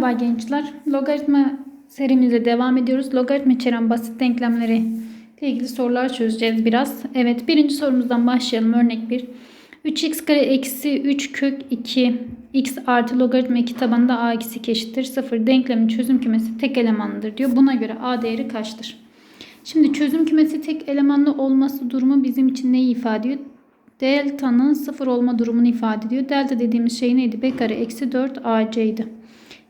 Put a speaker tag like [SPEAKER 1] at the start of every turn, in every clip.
[SPEAKER 1] Merhaba gençler. Logaritma serimize devam ediyoruz. Logaritma içeren basit denklemleri ile ilgili sorular çözeceğiz biraz. Evet birinci sorumuzdan başlayalım. Örnek 1. 3x kare eksi 3 kök 2 x artı logaritma 2 tabanında a eksi 2 eşittir 0 denklemin çözüm kümesi tek elemanlıdır diyor. Buna göre a değeri kaçtır? Şimdi çözüm kümesi tek elemanlı olması durumu bizim için neyi ifade ediyor? Delta'nın 0 olma durumunu ifade ediyor. Delta dediğimiz şey neydi? B kare eksi 4 ac idi.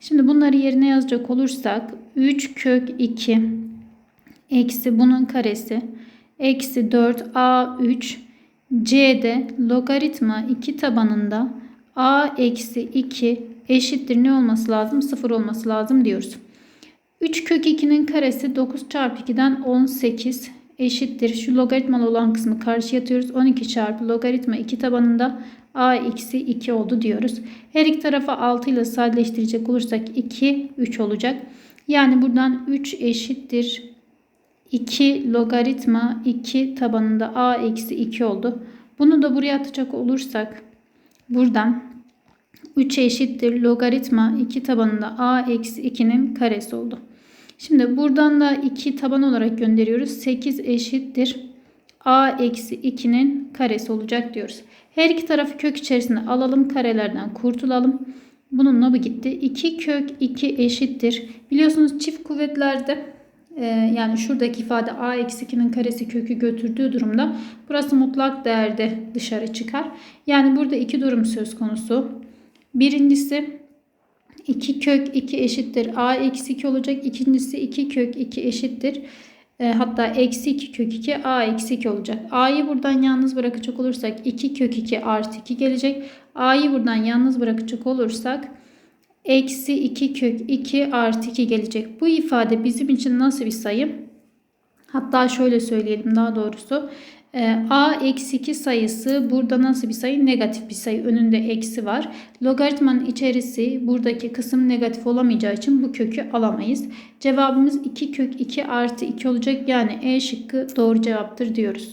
[SPEAKER 1] Şimdi bunları yerine yazacak olursak 3 kök 2 eksi bunun karesi eksi 4 a3 c'de logaritma 2 tabanında a eksi 2 eşittir ne olması lazım? 0 olması lazım diyoruz. 3 kök 2'nin karesi 9 çarpı 2'den 18 eşittir. Şu logaritmalı olan kısmı karşıya atıyoruz. 12 çarpı logaritma 2 tabanında a eksi 2 oldu diyoruz. Her iki tarafa 6 ile sadeleştirecek olursak 2 3 olacak. Yani buradan 3 eşittir 2 logaritma 2 tabanında a eksi 2 oldu. Bunu da buraya atacak olursak buradan 3 eşittir logaritma 2 tabanında a eksi 2'nin karesi oldu. Şimdi buradan da 2 taban olarak gönderiyoruz. 8 eşittir a eksi 2'nin karesi olacak diyoruz. Her iki tarafı kök içerisinde alalım. Karelerden kurtulalım. Bununla bu gitti. 2 kök 2 eşittir. Biliyorsunuz çift kuvvetlerde e, yani şuradaki ifade a eksi 2'nin karesi kökü götürdüğü durumda burası mutlak değerde dışarı çıkar. Yani burada iki durum söz konusu. Birincisi 2 kök 2 eşittir a eksi 2 olacak. İkincisi 2 kök 2 eşittir e, hatta eksi 2 kök 2 a eksi 2 olacak. A'yı buradan yalnız bırakacak olursak 2 kök 2 artı 2 gelecek. A'yı buradan yalnız bırakacak olursak eksi 2 kök 2 artı 2 gelecek. Bu ifade bizim için nasıl bir sayı? Hatta şöyle söyleyelim daha doğrusu. Ee, a eksi 2 sayısı burada nasıl bir sayı? Negatif bir sayı. Önünde eksi var. Logaritmanın içerisi buradaki kısım negatif olamayacağı için bu kökü alamayız. Cevabımız 2 kök 2 artı 2 olacak. Yani E şıkkı doğru cevaptır diyoruz.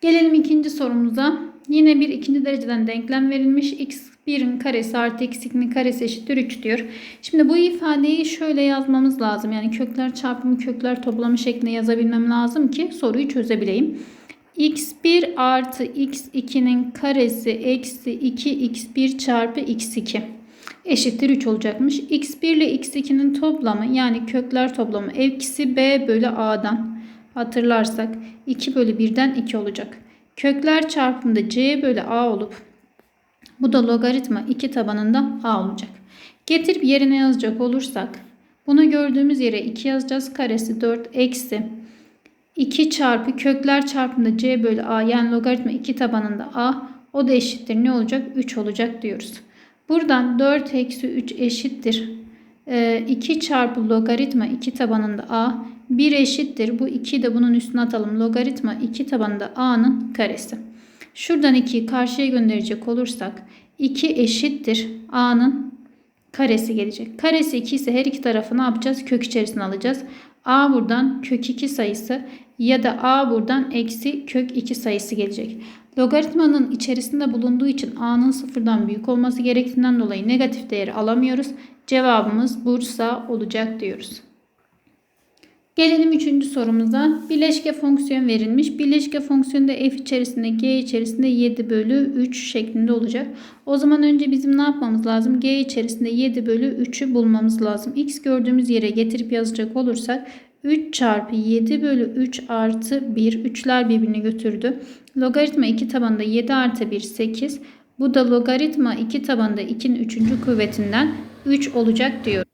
[SPEAKER 1] Gelelim ikinci sorumuza. Yine bir ikinci dereceden denklem verilmiş. x 1'in karesi artı x 2'nin karesi eşittir 3 diyor. Şimdi bu ifadeyi şöyle yazmamız lazım. Yani kökler çarpımı kökler toplamı şeklinde yazabilmem lazım ki soruyu çözebileyim. x1 artı x2'nin karesi eksi 2x1 çarpı x2 eşittir 3 olacakmış. x1 ile x2'nin toplamı yani kökler toplamı eksi b bölü a'dan hatırlarsak 2 bölü 1'den 2 olacak. Kökler çarpımında c bölü a olup bu da logaritma 2 tabanında a olacak. Getirip yerine yazacak olursak bunu gördüğümüz yere 2 yazacağız. Karesi 4 eksi 2 çarpı kökler çarpımında c bölü a yani logaritma 2 tabanında a o da eşittir ne olacak? 3 olacak diyoruz. Buradan 4 eksi 3 eşittir. 2 ee, çarpı logaritma 2 tabanında a 1 eşittir. Bu 2'yi de bunun üstüne atalım. Logaritma 2 tabanında a'nın karesi. Şuradan 2'yi karşıya gönderecek olursak 2 eşittir a'nın karesi gelecek. Karesi 2 ise her iki tarafı ne yapacağız? Kök içerisine alacağız. a buradan kök 2 sayısı ya da a buradan eksi kök 2 sayısı gelecek. Logaritmanın içerisinde bulunduğu için a'nın sıfırdan büyük olması gerektiğinden dolayı negatif değeri alamıyoruz. Cevabımız Bursa olacak diyoruz. Gelelim üçüncü sorumuza. Bileşke fonksiyon verilmiş. Bileşke fonksiyonu da f içerisinde g içerisinde 7 bölü 3 şeklinde olacak. O zaman önce bizim ne yapmamız lazım? g içerisinde 7 bölü 3'ü bulmamız lazım. x gördüğümüz yere getirip yazacak olursak 3 çarpı 7 bölü 3 artı 1. 3'ler birbirini götürdü. Logaritma 2 tabanında 7 artı 1 8. Bu da logaritma 2 tabanında 2'nin 3. kuvvetinden 3 olacak diyor.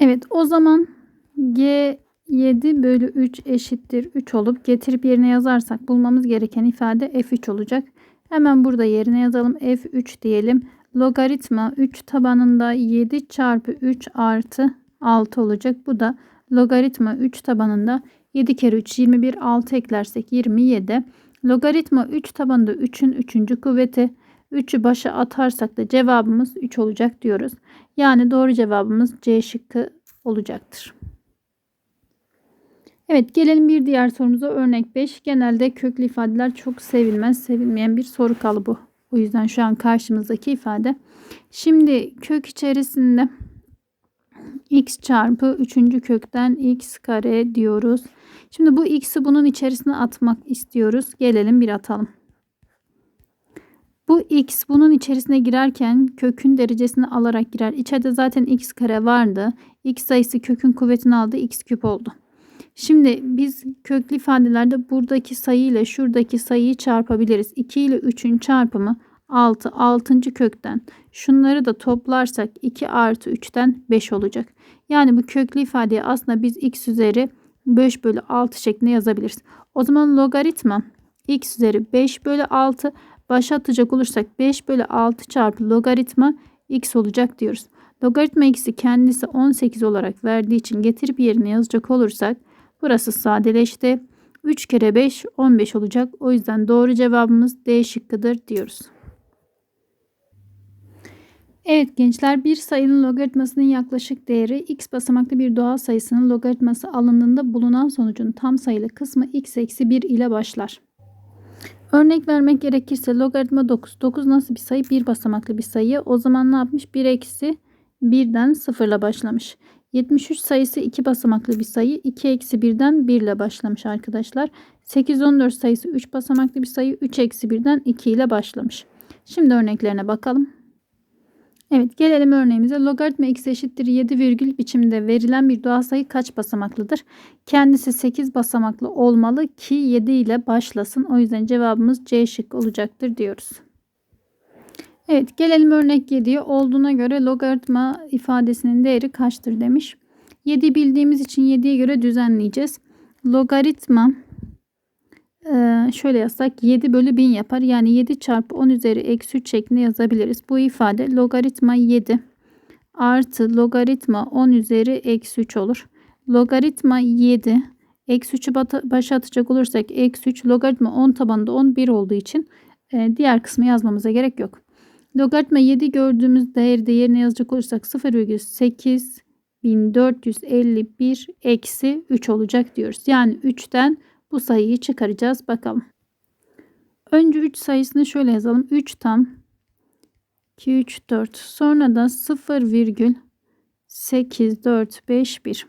[SPEAKER 1] Evet o zaman G 7 bölü 3 eşittir 3 olup getirip yerine yazarsak bulmamız gereken ifade F3 olacak. Hemen burada yerine yazalım. F3 diyelim. Logaritma 3 tabanında 7 çarpı 3 artı 6 olacak. Bu da logaritma 3 tabanında 7 kere 3 21 6 eklersek 27. Logaritma 3 tabanında 3'ün 3. kuvveti. 3'ü başa atarsak da cevabımız 3 olacak diyoruz. Yani doğru cevabımız C şıkkı olacaktır. Evet gelelim bir diğer sorumuza örnek 5. Genelde köklü ifadeler çok sevilmez, sevilmeyen bir soru kalıbı O yüzden şu an karşımızdaki ifade. Şimdi kök içerisinde x çarpı 3. kökten x kare diyoruz. Şimdi bu x'i bunun içerisine atmak istiyoruz. Gelelim bir atalım. Bu x bunun içerisine girerken kökün derecesini alarak girer. İçeride zaten x kare vardı. x sayısı kökün kuvvetini aldı. x küp oldu. Şimdi biz köklü ifadelerde buradaki sayı ile şuradaki sayıyı çarpabiliriz. 2 ile 3'ün çarpımı 6. 6. kökten. Şunları da toplarsak 2 artı 3'ten 5 olacak. Yani bu köklü ifadeyi aslında biz x üzeri 5 bölü 6 şeklinde yazabiliriz. O zaman logaritma x üzeri 5 bölü 6 başa atacak olursak 5 bölü 6 çarpı logaritma x olacak diyoruz. Logaritma x'i kendisi 18 olarak verdiği için getirip yerine yazacak olursak burası sadeleşti. 3 kere 5 15 olacak. O yüzden doğru cevabımız D şıkkıdır diyoruz. Evet gençler bir sayının logaritmasının yaklaşık değeri x basamaklı bir doğal sayısının logaritması alındığında bulunan sonucun tam sayılı kısmı x eksi 1 ile başlar. Örnek vermek gerekirse logaritma 9. 9 nasıl bir sayı? Bir basamaklı bir sayı. O zaman ne yapmış? 1 eksi 1'den 0 ile başlamış. 73 sayısı 2 basamaklı bir sayı. 2 eksi 1'den 1 ile başlamış arkadaşlar. 814 sayısı 3 basamaklı bir sayı. 3 eksi 1'den 2 ile başlamış. Şimdi örneklerine bakalım. Evet gelelim örneğimize. Logaritma x eşittir 7 virgül biçimde verilen bir doğal sayı kaç basamaklıdır? Kendisi 8 basamaklı olmalı ki 7 ile başlasın. O yüzden cevabımız C şık olacaktır diyoruz. Evet gelelim örnek 7'ye. Olduğuna göre logaritma ifadesinin değeri kaçtır demiş. 7 bildiğimiz için 7'ye göre düzenleyeceğiz. Logaritma ee, şöyle yazsak 7 bölü 1000 yapar. Yani 7 çarpı 10 üzeri eksi 3 şeklinde yazabiliriz. Bu ifade logaritma 7 artı logaritma 10 üzeri eksi 3 olur. Logaritma 7 eksi 3'ü başa atacak olursak eksi 3 logaritma 10 tabanında 11 olduğu için e, diğer kısmı yazmamıza gerek yok. Logaritma 7 gördüğümüz değeri de yerine yazacak olursak 0,8 1451 eksi 3 olacak diyoruz. Yani 3'ten bu sayıyı çıkaracağız. Bakalım. Önce 3 sayısını şöyle yazalım. 3 tam 2, 3, 4. Sonra da 0 virgül 8, 4, 5, 1.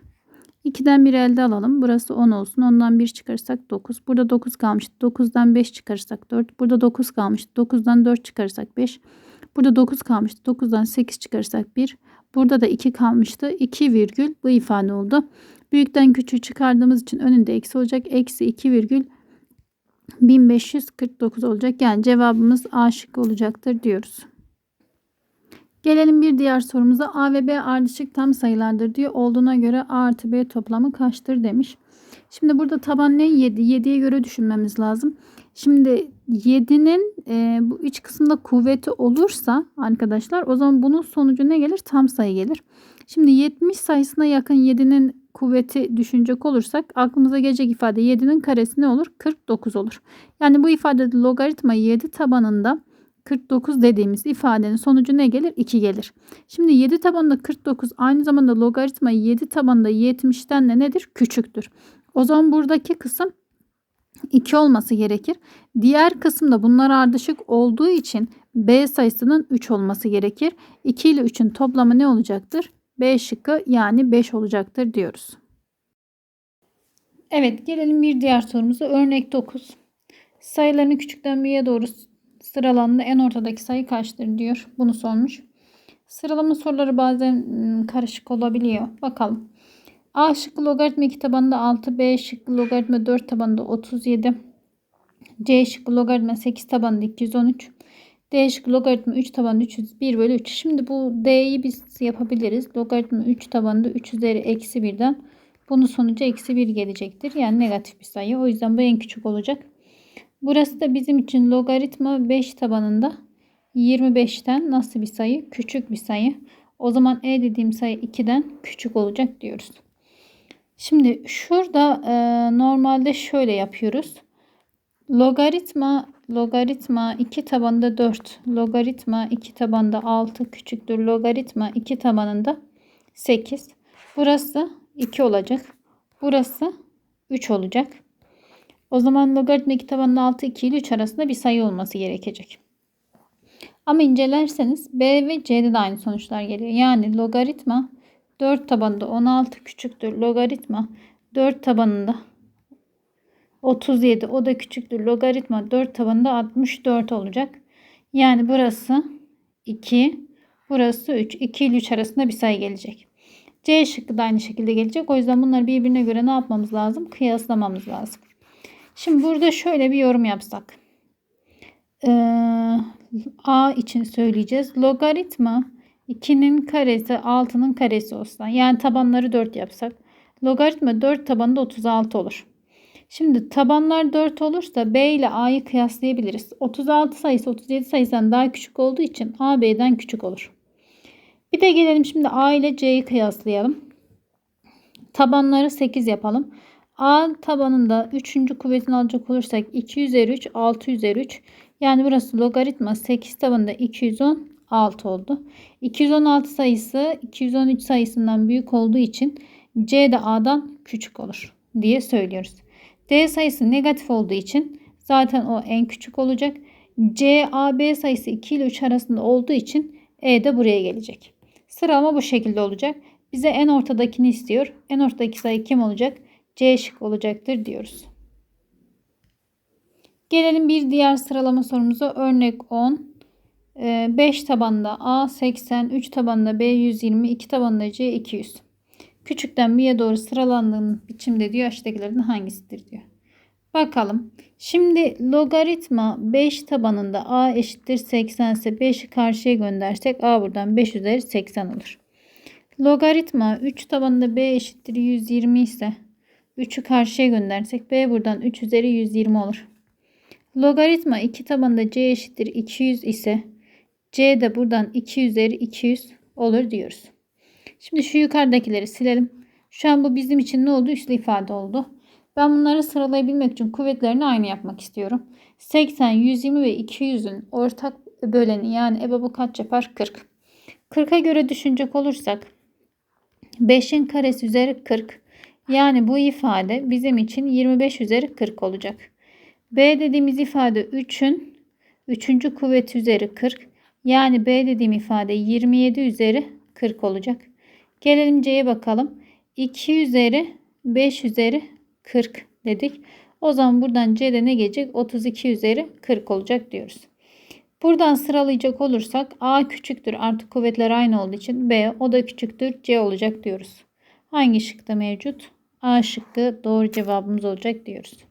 [SPEAKER 1] 2'den 1 elde alalım. Burası 10 olsun. Ondan 1 çıkarırsak 9. Burada 9 kalmıştı. 9'dan 5 çıkarırsak 4. Burada 9 kalmıştı. 9'dan 4 çıkarırsak 5. Burada 9 kalmıştı. 9'dan 8 çıkarırsak 1. Burada da 2 kalmıştı. 2 virgül bu ifade oldu. Büyükten küçüğü çıkardığımız için önünde eksi olacak. Eksi 2 virgül 1549 olacak. Yani cevabımız A şıkkı olacaktır diyoruz. Gelelim bir diğer sorumuza. A ve B ardışık tam sayılardır diyor. Olduğuna göre A artı B toplamı kaçtır demiş. Şimdi burada taban ne? 7. 7'ye göre düşünmemiz lazım. Şimdi 7'nin e, bu iç kısımda kuvveti olursa arkadaşlar o zaman bunun sonucu ne gelir? Tam sayı gelir. Şimdi 70 sayısına yakın 7'nin kuvveti düşünecek olursak aklımıza gelecek ifade 7'nin karesi ne olur? 49 olur. Yani bu ifadede logaritma 7 tabanında 49 dediğimiz ifadenin sonucu ne gelir? 2 gelir. Şimdi 7 tabanında 49 aynı zamanda logaritma 7 tabanında 70'ten de nedir? Küçüktür. O zaman buradaki kısım 2 olması gerekir. Diğer kısımda bunlar ardışık olduğu için B sayısının 3 olması gerekir. 2 ile 3'ün toplamı ne olacaktır? B şıkkı yani 5 olacaktır diyoruz. Evet gelelim bir diğer sorumuza. Örnek 9. Sayılarını küçükten büyüğe doğru sıralandığında en ortadaki sayı kaçtır diyor. Bunu sormuş. Sıralama soruları bazen karışık olabiliyor. Bakalım. A şıkkı logaritma 2 tabanında 6, B şıkkı logaritma 4 tabanında 37, C şıkkı logaritma 8 tabanında 213, D şıkkı logaritma 3 tabanında 301 bölü 3. Şimdi bu D'yi biz yapabiliriz. Logaritma 3 tabanında 3 üzeri eksi 1'den bunun sonucu eksi 1 gelecektir. Yani negatif bir sayı. O yüzden bu en küçük olacak. Burası da bizim için logaritma 5 tabanında 25'ten nasıl bir sayı? Küçük bir sayı. O zaman E dediğim sayı 2'den küçük olacak diyoruz. Şimdi şurada e, normalde şöyle yapıyoruz. Logaritma logaritma 2 tabanında 4 logaritma 2 tabanında 6 küçüktür logaritma 2 tabanında 8. Burası 2 olacak. Burası 3 olacak. O zaman logaritma 2 tabanında 6 2 ile 3 arasında bir sayı olması gerekecek. Ama incelerseniz B ve C'de de aynı sonuçlar geliyor. Yani logaritma 4 tabanında 16 küçüktür. Logaritma 4 tabanında 37 o da küçüktür. Logaritma 4 tabanında 64 olacak. Yani burası 2, burası 3. 2 ile 3 arasında bir sayı gelecek. C şıkkı da aynı şekilde gelecek. O yüzden bunları birbirine göre ne yapmamız lazım? Kıyaslamamız lazım. Şimdi burada şöyle bir yorum yapsak. Ee, A için söyleyeceğiz. Logaritma 2'nin karesi 6'nın karesi olsa. Yani tabanları 4 yapsak. Logaritma 4 tabanında 36 olur. Şimdi tabanlar 4 olursa B ile A'yı kıyaslayabiliriz. 36 sayısı 37 sayısından daha küçük olduğu için A B'den küçük olur. Bir de gelelim şimdi A ile C'yi kıyaslayalım. Tabanları 8 yapalım. A tabanında 3. kuvvetini alacak olursak 2 üzeri 3 6 üzeri 3. Yani burası logaritma 8 tabanında 216 oldu. 216 sayısı 213 sayısından büyük olduğu için C de A'dan küçük olur diye söylüyoruz. D sayısı negatif olduğu için zaten o en küçük olacak. C, A, B sayısı 2 ile 3 arasında olduğu için E de buraya gelecek. Sıralama bu şekilde olacak. Bize en ortadakini istiyor. En ortadaki sayı kim olacak? C şık olacaktır diyoruz. Gelelim bir diğer sıralama sorumuza. Örnek 10. 5 tabanda A 80, 3 tabanda B 120, 2 tabanda C 200. Küçükten B'ye doğru sıralandığın biçimde diyor aşağıdakilerden hangisidir diyor. Bakalım. Şimdi logaritma 5 tabanında A eşittir 80 ise 5'i karşıya göndersek A buradan 5 üzeri 80 olur. Logaritma 3 tabanında B eşittir 120 ise 3'ü karşıya göndersek B buradan 3 üzeri 120 olur. Logaritma 2 tabanında C eşittir 200 ise C de buradan 2 üzeri 200 olur diyoruz. Şimdi şu yukarıdakileri silelim. Şu an bu bizim için ne oldu? Üslü ifade oldu. Ben bunları sıralayabilmek için kuvvetlerini aynı yapmak istiyorum. 80, 120 ve 200'ün ortak böleni yani EBAB'ı kaç yapar? 40. 40'a göre düşünecek olursak 5'in karesi üzeri 40. Yani bu ifade bizim için 25 üzeri 40 olacak. B dediğimiz ifade 3'ün 3. kuvvet üzeri 40. Yani B dediğim ifade 27 üzeri 40 olacak. Gelelim C'ye bakalım. 2 üzeri 5 üzeri 40 dedik. O zaman buradan C'de ne gelecek? 32 üzeri 40 olacak diyoruz. Buradan sıralayacak olursak A küçüktür artık kuvvetler aynı olduğu için B o da küçüktür C olacak diyoruz. Hangi şıkta mevcut? A şıkkı doğru cevabımız olacak diyoruz.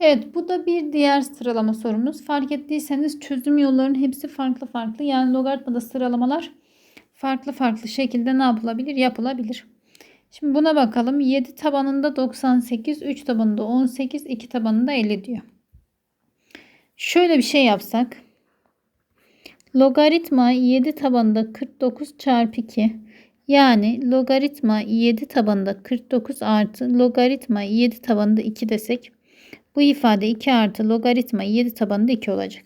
[SPEAKER 1] Evet bu da bir diğer sıralama sorumuz. Fark ettiyseniz çözüm yollarının hepsi farklı farklı. Yani logaritmada sıralamalar farklı farklı şekilde ne yapılabilir? Yapılabilir. Şimdi buna bakalım. 7 tabanında 98, 3 tabanında 18, 2 tabanında 50 diyor. Şöyle bir şey yapsak. Logaritma 7 tabanında 49 çarpı 2. Yani logaritma 7 tabanında 49 artı logaritma 7 tabanında 2 desek. Bu ifade 2 artı logaritma 7 tabanında 2 olacak.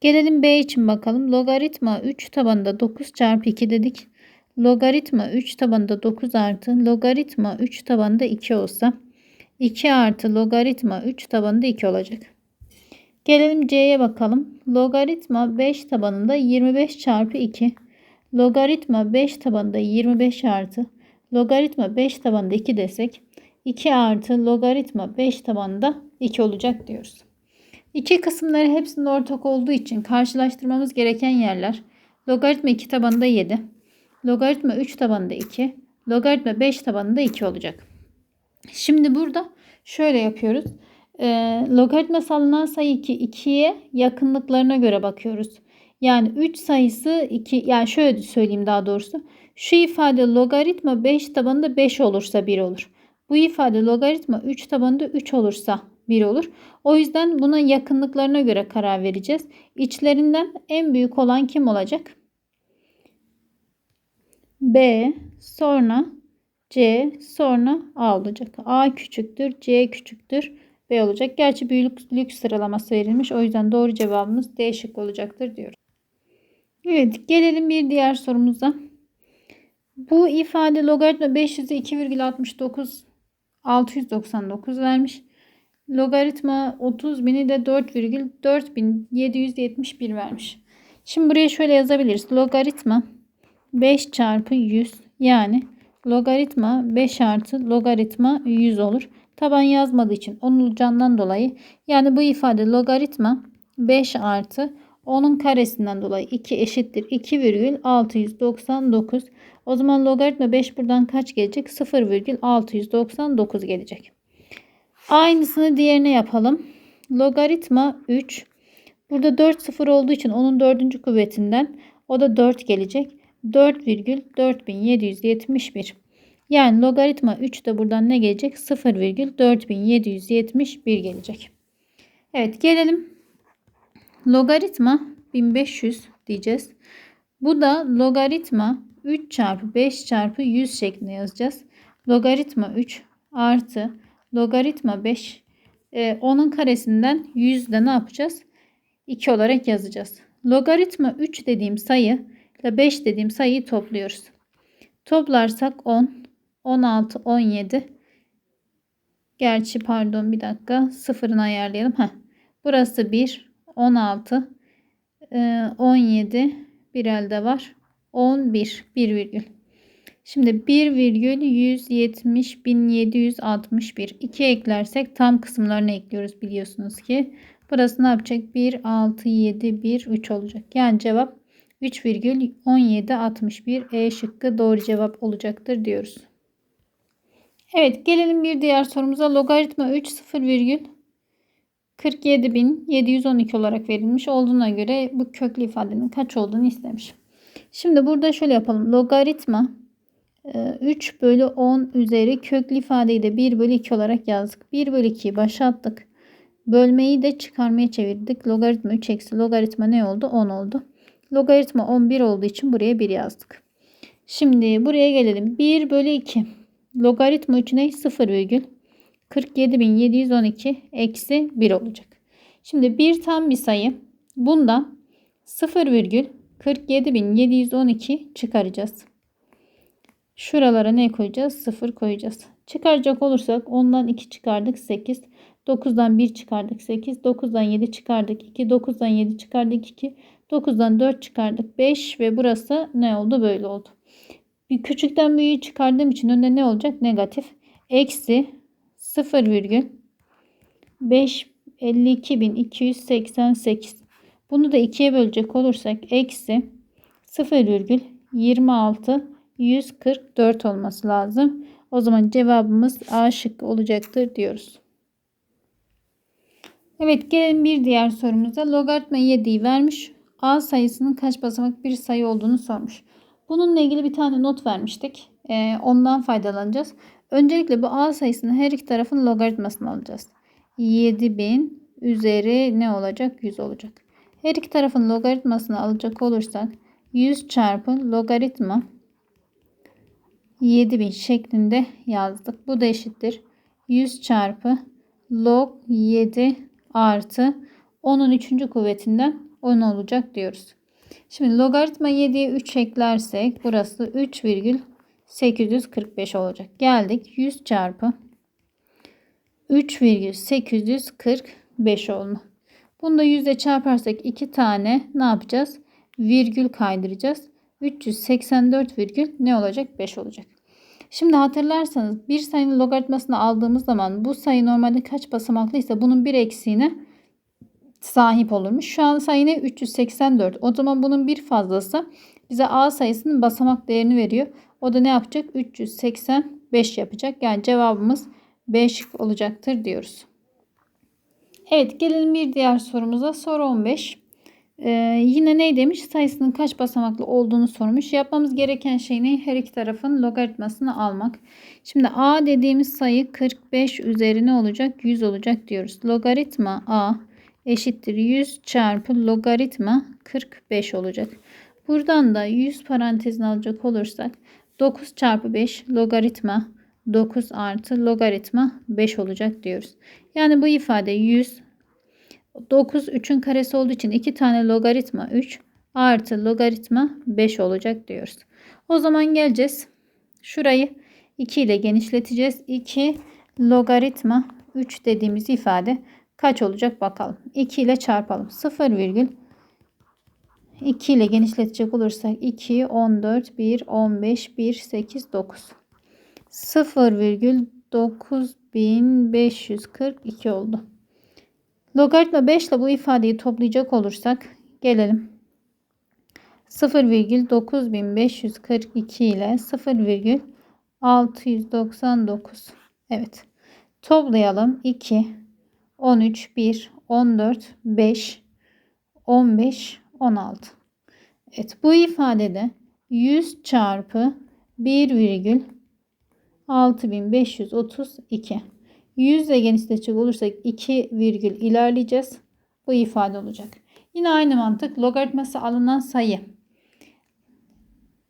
[SPEAKER 1] Gelelim B için bakalım. Logaritma 3 tabanında 9 çarpı 2 dedik. Logaritma 3 tabanında 9 artı logaritma 3 tabanında 2 olsa 2 artı logaritma 3 tabanında 2 olacak. Gelelim C'ye bakalım. Logaritma 5 tabanında 25 çarpı 2. Logaritma 5 tabanında 25 artı logaritma 5 tabanında 2 desek 2 artı logaritma 5 tabanında 2 olacak diyoruz. İki kısımları hepsinin ortak olduğu için karşılaştırmamız gereken yerler logaritma 2 tabanında 7, logaritma 3 tabanında 2, logaritma 5 tabanında 2 olacak. Şimdi burada şöyle yapıyoruz. E, logaritma salınan sayı 2, 2'ye yakınlıklarına göre bakıyoruz. Yani 3 sayısı 2 yani şöyle söyleyeyim daha doğrusu. Şu ifade logaritma 5 tabanında 5 olursa 1 olur. Bu ifade logaritma 3 tabanında 3 olursa 1 olur. O yüzden buna yakınlıklarına göre karar vereceğiz. İçlerinden en büyük olan kim olacak? B sonra C sonra A olacak. A küçüktür, C küçüktür, B olacak. Gerçi büyüklük sıralaması verilmiş. O yüzden doğru cevabımız D şık olacaktır diyoruz. Evet gelelim bir diğer sorumuza. Bu ifade logaritma 500'e 2,69 699 vermiş. Logaritma 30 bini de 4,4771 vermiş. Şimdi buraya şöyle yazabiliriz. Logaritma 5 çarpı 100 yani logaritma 5 artı logaritma 100 olur. Taban yazmadığı için onulcandan dolayı yani bu ifade logaritma 5 artı onun karesinden dolayı 2 eşittir 2,699. O zaman logaritma 5 buradan kaç gelecek? 0,699 gelecek. Aynısını diğerine yapalım. Logaritma 3. Burada 4 sıfır olduğu için onun dördüncü kuvvetinden o da 4 gelecek. 4,4771. Yani logaritma 3 de buradan ne gelecek? 0,4771 gelecek. Evet gelelim. Logaritma 1500 diyeceğiz. Bu da logaritma 3 çarpı 5 çarpı 100 şeklinde yazacağız. Logaritma 3 artı logaritma 5 e, onun karesinden 100 de ne yapacağız? 2 olarak yazacağız. Logaritma 3 dediğim sayı ile 5 dediğim sayıyı topluyoruz. Toplarsak 10, 16, 17. Gerçi pardon bir dakika sıfırını ayarlayalım. Heh. Burası 1, 16, 17 bir elde var. 11, 1 virgül. Şimdi 1 virgül 170 1761. 2 eklersek tam kısımlarını ekliyoruz biliyorsunuz ki. Burası ne yapacak? 1, 6, 7, 1, 3 olacak. Yani cevap 3,1761 E şıkkı doğru cevap olacaktır diyoruz. Evet gelelim bir diğer sorumuza. Logaritma 3 0,47712 olarak verilmiş olduğuna göre bu köklü ifadenin kaç olduğunu istemiş. Şimdi burada şöyle yapalım. Logaritma 3 e, bölü 10 üzeri köklü ifadeyi de 1 bölü 2 olarak yazdık. 1 bölü 2'yi başa attık. Bölmeyi de çıkarmaya çevirdik. Logaritma 3 eksi logaritma ne oldu? 10 oldu. Logaritma 11 olduğu için buraya 1 yazdık. Şimdi buraya gelelim. 1 bölü 2. Logaritma 3 ne? 0 virgül. 47.712 eksi 1 olacak. Şimdi bir tam bir sayı. Bundan 0 virgül 47.712 çıkaracağız. Şuralara ne koyacağız? 0 koyacağız. Çıkaracak olursak ondan 2 çıkardık 8. 9'dan 1 çıkardık 8. 9'dan 7 çıkardık 2. 9'dan 7 çıkardık 2. 9'dan 4 çıkardık 5 ve burası ne oldu? Böyle oldu. Bir küçükten büyüğü çıkardığım için önünde ne olacak? Negatif. Eksi 0 virgül 5 52.288. Bunu da 2'ye bölecek olursak eksi 0 virgül 26 144 olması lazım. O zaman cevabımız A şıkkı olacaktır diyoruz. Evet gelelim bir diğer sorumuza. Logaritma 7'yi vermiş. A sayısının kaç basamak bir sayı olduğunu sormuş. Bununla ilgili bir tane not vermiştik. Ee, ondan faydalanacağız. Öncelikle bu A sayısının her iki tarafın logaritmasını alacağız. 7000 üzeri ne olacak? 100 olacak. Her iki tarafın logaritmasını alacak olursak 100 çarpı logaritma 7000 şeklinde yazdık. Bu da eşittir. 100 çarpı log 7 artı 10'un 3. kuvvetinden 10 olacak diyoruz. Şimdi logaritma 7'ye 3 eklersek burası 3,845 olacak. Geldik 100 çarpı 3,845 oldu. Bunu da 100 ile çarparsak 2 tane ne yapacağız? Virgül kaydıracağız. 384 virgül ne olacak? 5 olacak. Şimdi hatırlarsanız bir sayının logaritmasını aldığımız zaman bu sayı normalde kaç basamaklıysa bunun bir eksiğine sahip olurmuş. Şu an sayı ne? 384. O zaman bunun bir fazlası bize A sayısının basamak değerini veriyor. O da ne yapacak? 385 yapacak. Yani cevabımız B şık olacaktır diyoruz. Evet gelelim bir diğer sorumuza. Soru 15. Ee, yine ne demiş? Sayısının kaç basamaklı olduğunu sormuş. Yapmamız gereken şey ne? Her iki tarafın logaritmasını almak. Şimdi A dediğimiz sayı 45 üzerine olacak? 100 olacak diyoruz. Logaritma A eşittir 100 çarpı logaritma 45 olacak. Buradan da 100 parantezine alacak olursak 9 çarpı 5 logaritma 9 artı logaritma 5 olacak diyoruz. Yani bu ifade 100 9 3'ün karesi olduğu için 2 tane logaritma 3 artı logaritma 5 olacak diyoruz. O zaman geleceğiz. Şurayı 2 ile genişleteceğiz. 2 logaritma 3 dediğimiz ifade kaç olacak bakalım. 2 ile çarpalım. 0 virgül 2 ile genişletecek olursak 2, 14, 1, 15, 1, 8, 9. 0,9542 oldu. Logaritma 5 ile bu ifadeyi toplayacak olursak gelelim. 0,9542 ile 0,699. Evet. Toplayalım. 2, 13, 1, 14, 5, 15, 16. Evet bu ifadede 100 çarpı 1,6532. 100 ile genişletecek olursak 2 virgül ilerleyeceğiz. Bu ifade olacak. Yine aynı mantık logaritması alınan sayı.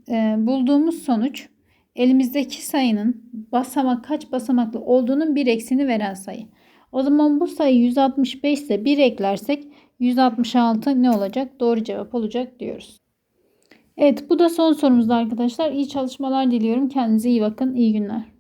[SPEAKER 1] Ee, bulduğumuz sonuç elimizdeki sayının basamak kaç basamaklı olduğunun bir eksini veren sayı. O zaman bu sayı 165 ise 1 eklersek 166 ne olacak? Doğru cevap olacak diyoruz. Evet bu da son sorumuzdu arkadaşlar. İyi çalışmalar diliyorum. Kendinize iyi bakın. İyi günler.